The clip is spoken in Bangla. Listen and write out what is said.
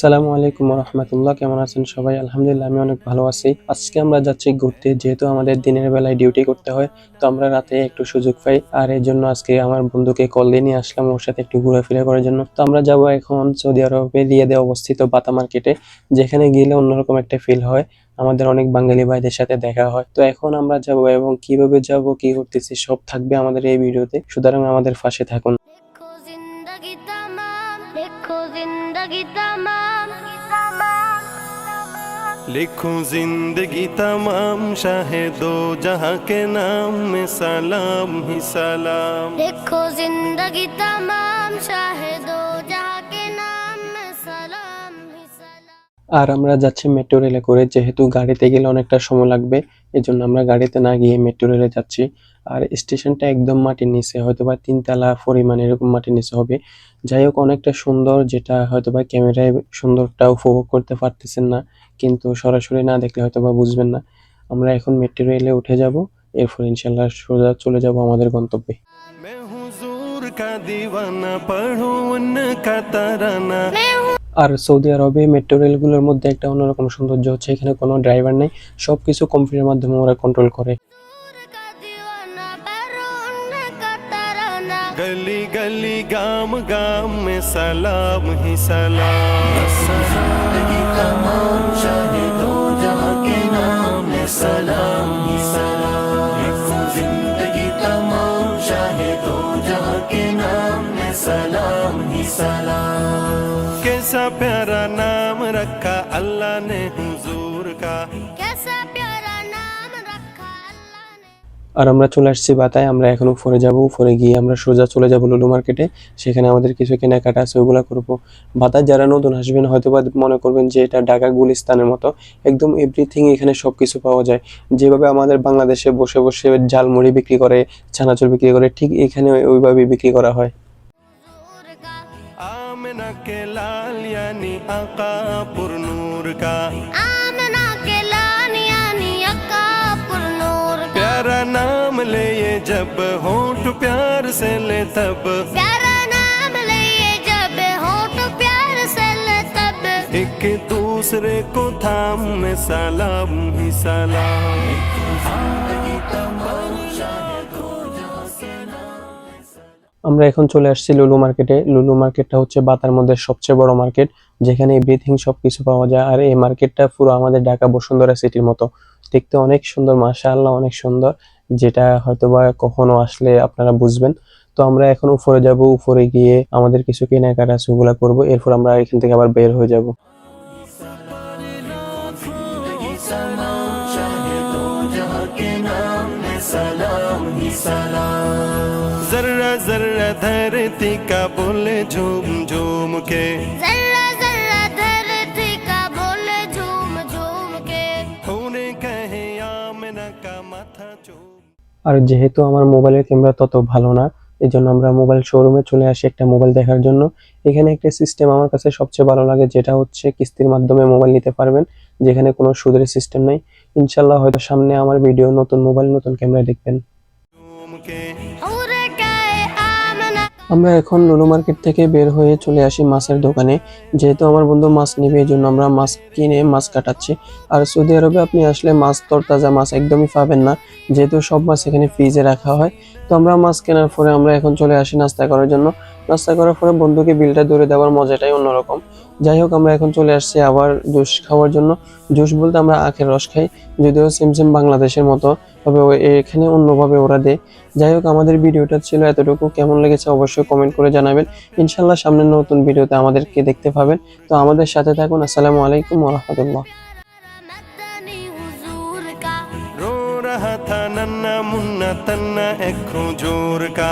সালামু আলাইকুম রহমতুল্লাহ কেমন আছেন সবাই? আলহামদুলিল্লাহ, আমি অনেক ভালো আছি। আজকে আমরা যাচ্ছি ঘুরতে, যেহেতু আমাদের দিনের বেলায় ডিউটি করতে হয়, তো আমরা রাতে একটু সুযোগ পাই। আর এর জন্য আজকে আমার বন্ধুকে কল দিয়ে নিয়ে আসলাম ওর সাথে একটু ঘোরাফেরা করার জন্য। তো আমরা যাব এখন সৌদি আরবে রিয়াদে অবস্থিত বাতা মার্কেটে, যেখানে গেলে অন্যরকম একটা ফিল হয়। আমাদের অনেক বাঙালি ভাইদের সাথে দেখা হয়। তো এখন আমরা যাব এবং কীভাবে যাব, কি করতেছি, সব থাকবে আমাদের এই ভিডিওতে সুতরাং আমাদের পাশে থাকুন। ज़िंदगी तमाम। लिखूं ज़िंदगी तमाम शाहे दो जहाँ के नाम में सलाम ही सलाम। लिखो ज़िंदगी तमाम शाहिदो जहाँ আর আমরা যাচ্ছি মেট্রো রেলে করে যেহেতু গাড়িতে গেলে অনেকটা সময় লাগবে এজন্য আমরা গাড়িতে না গিয়ে মেট্রো রেলে যাচ্ছি আর স্টেশনটা একদম মাটির নিচে হয়তো বা তিনতলা পরিমাণ এরকম মাটির নিচে হবে যাই হোক অনেকটা সুন্দর যেটা হয়তো বা ক্যামেরায় সুন্দরটা উপভোগ করতে পারতেছেন না কিন্তু সরাসরি না দেখলে হয়তো বা বুঝবেন না আমরা এখন মেট্রো রেলে উঠে যাব এরপর ইনশাল্লাহ সোজা চলে যাব আমাদের গন্তব্যে मैं हुजूर का दीवाना पढ़ूं उनका तराना আর সৌদি আরবে মেট্রো রেলগুলোর মধ্যে একটা অন্যরকম সৌন্দর্য হচ্ছে এখানে কোনো ড্রাইভার নেই সব কিছু কম্পিউটারের মাধ্যমে ওরা কন্ট্রোল করে। গাম গাম সালাম कैसा प्यारा नाम रखा अल्लाह ने हुजूर का कैसा प्यारा नाम रखा अल्लाह ने আর আমরা চলে আসছি বাতায় আমরা এখন উপরে যাব উপরে গিয়ে আমরা সোজা চলে যাব লুলু মার্কেটে সেখানে আমাদের কিছু কেনাকাটা আছে ওগুলো করবো বাতায় যারা নতুন আসবেন হয়তো বা মনে করবেন যে এটা ঢাকা গুলিস্তানের মতো একদম এভরিথিং এখানে সবকিছু পাওয়া যায় যেভাবে আমাদের বাংলাদেশে বসে বসে ঝালমুড়ি বিক্রি করে ছানাচুর বিক্রি করে ঠিক এখানে ওইভাবে বিক্রি করা হয় हुजूर का आमना के लाल यानी आका पुरनूर का। आमना के लान यानी अकापुर नूर का। प्यारा नाम ले ये जब होंठ प्यार से ले तब। प्यारा नाम लिए जब होठ प्यार से ले तब। एक दूसरे को थाम में सलाम ही सलाम। আমরা এখন চলে আসছি লুলু মার্কেটে লুলু মার্কেটটা হচ্ছে বাতার মধ্যে সবচেয়ে বড় মার্কেট যেখানে এভরিথিং সবকিছু পাওয়া যায়। আর এই মার্কেটটা পুরো আমাদের ঢাকা বসুন্ধরা সিটির মতো। দেখতে অনেক সুন্দর, মাশাআল্লাহ অনেক সুন্দর, যেটা হয়তোবা কখনো আসলে আপনারা বুঝবেন। তো আমরা এখন উপরে যাব, উপরে গিয়ে আমাদের কিছু কেনাকাটা আছে, ওগুলা করব। এরপর আমরা এখান থেকে আবার বের হয়ে যাব। जर्रा जर्रा धरती का बोले झूम झूम के जर्रा जर्रा धरती का बोले झूम झूम के उन्हें कहे आमना का माथा चूम আর যেহেতু আমার মোবাইলের ক্যামেরা তত ভালো না এই জন্য আমরা মোবাইল শোরুমে চলে আসি একটা মোবাইল দেখার জন্য এখানে একটা সিস্টেম আমার কাছে সবচেয়ে ভালো লাগে যেটা হচ্ছে কিস্তির মাধ্যমে মোবাইল নিতে পারবেন যেখানে কোনো সুদের সিস্টেম নাই ইনশাল্লাহ হয়তো সামনে আমার ভিডিও নতুন মোবাইল নতুন ক্যামেরা দেখবেন আমরা এখন লুলু মার্কেট থেকে বের হয়ে চলে আসি মাছের দোকানে। যেহেতু আমার বন্ধু মাছ নেবে এই জন্য আমরা মাছ কিনে মাছ কাটাচ্ছি। আর সৌদি আরবে আপনি আসলে মাছ তরতাজা মাছ একদমই পাবেন না, যেহেতু সব মাছ এখানে ফ্রিজে রাখা হয়। তো আমরা মাছ কেনার পরে আমরা এখন চলে আসি নাস্তা করার জন্য। নাস্তা করার পরে বন্ধুকে বিলটা ধরে দেওয়ার মজাটাই অন্যরকম যাই হোক আমরা এখন চলে আসছি আবার জুস খাওয়ার জন্য জুস বলতে আমরা আখের রস খাই যদিও সেম সেম বাংলাদেশের মতো তবে ও- এখানে অন্যভাবে ওরা দেয় যাই হোক আমাদের ভিডিওটা ছিল এতটুকু কেমন লেগেছে অবশ্যই কমেন্ট করে জানাবেন ইনশাল্লাহ সামনের নতুন ভিডিওতে আমাদেরকে দেখতে পাবেন তো আমাদের সাথে থাকুন আসসালামু আলাইকুম রহমতুল্লাহ मदनी हुजूर का रो रहा था नन्ना मुन्ना तन्ना एक जोर का